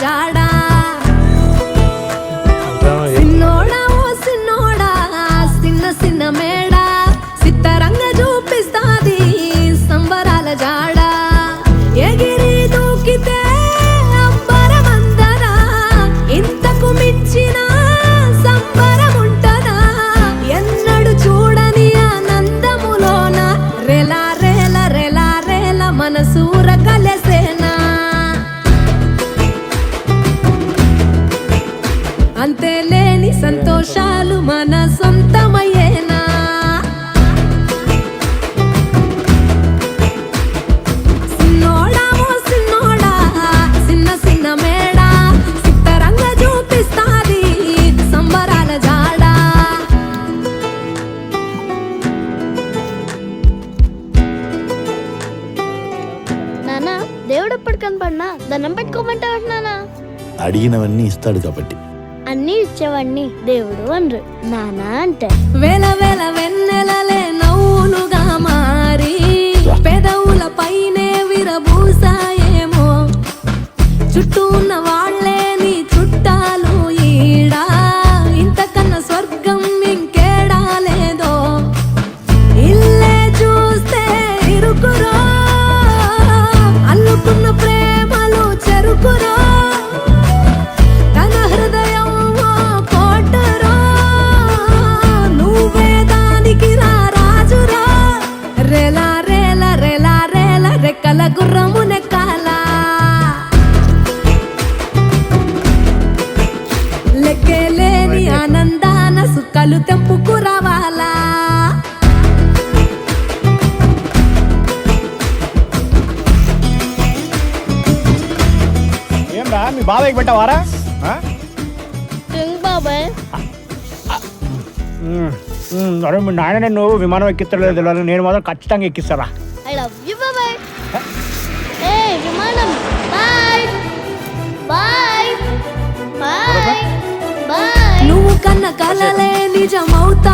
ಜಾಡ. ಸಿನ್ನೋಡ ಓ ಸಿನ್ನೋಡ ಸಿನ್ನ ಸಿನ್ನ ಮೇಡ. పడినా దండం పెట్టుకోమంటావు నానా అడిగినవన్నీ ఇస్తాడు కాబట్టి. అన్ని ఇచ్చేవాడిని దేవుడు అనరు. నానా అంటే. వేల వేల మీ బాబాయ్కి పెట్టావారా? బాబాయ్. అరే మీ నాయన నేను విమానం ఎక్కిస్తలేదు తెలియదు నేను మాత్రం ఖచ్చితంగా ఎక్కిస్తారా? ఐ లవ్ యూ బాబాయ్. ఏ విమానం. బాయ్. బాయ్. బాయ్. బాయ్. నువ్వు కన్న కలలే నిజమవుతాయి. చూ